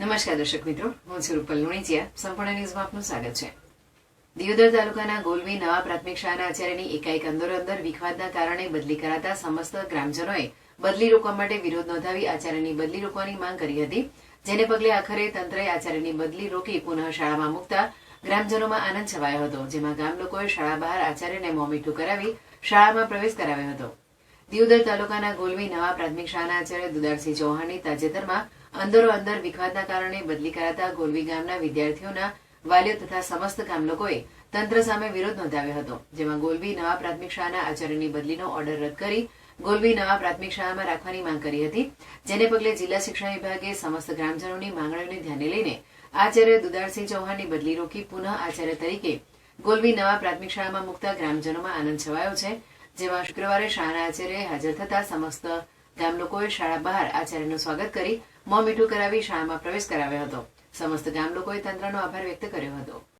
નમસ્કાર દર્શક મિત્રો, હું છું રૂપલ લુણીચિયા સંપૂર્ણ ન્યૂઝમાં આપનું સ્વાગત છે. દિયોદર તાલુકાના ગોલવી નવા પ્રાથમિક શાળાના આચાર્યની એકાએક અંદર અંદર વિખવાદના કારણે બદલી કરાતા સમસ્ત ગ્રામજનોએ બદલી રોકવા માટે વિરોધ નોંધાવી આચાર્યની બદલી રોકવાની માંગ કરી હતી. જેને પગલે આખરે તંત્રએ આચાર્યની બદલી રોકી પુનઃ શાળામાં મૂકતા ગ્રામજનોમાં આનંદ છવાયો હતો, જેમાં ગામ લોકોએ શાળા બહાર આચાર્યને મોમીઠું કરાવી શાળામાં પ્રવેશ કરાવ્યો હતો. દિયોદર તાલુકાના ગોલવી નવા પ્રાથમિક શાળાના આચાર્ય દુદારસિંહ ચૌહાણની તાજેતરમાં અંદરો અંદર વિખવાદના કારણે બદલી કરાતા ગોલવી ગામના વિદ્યાર્થીઓના વાલીઓ તથા સમસ્ત ગામ લોકોએ તંત્ર સામે વિરોધ નોંધાવ્યો હતો, જેમાં ગોલવી નવા પ્રાથમિક શાળાના આચાર્યની બદલીનો ઓર્ડર રદ કરી ગોલવી નવા પ્રાથમિક શાળામાં રાખવાની માંગ કરી હતી, જેને પગલે જિલ્લા શિક્ષણ વિભાગે સમસ્ત ગ્રામજનોની માંગણીઓને ધ્યાને લઈને આચાર્ય દુદારસિંહ ચૌહાણની બદલી રોકી પુનઃ આચાર્ય તરીકે ગોલવી નવા પ્રાથમિક શાળામાં મુકતા ગ્રામજનોમાં આનંદ છવાયો છે, જેમાં શુક્રવારે શાળાના આચાર્ય હાજર થતા સમસ્ત ગામ લોકોએ શાળા બહાર આચાર્યનું સ્વાગત કરી મોં મીઠું કરાવી શાળામાં પ્રવેશ કરાવ્યો હતો. સમસ્ત ગામ લોકોએ તંત્રનો આભાર વ્યક્ત કર્યો હતો.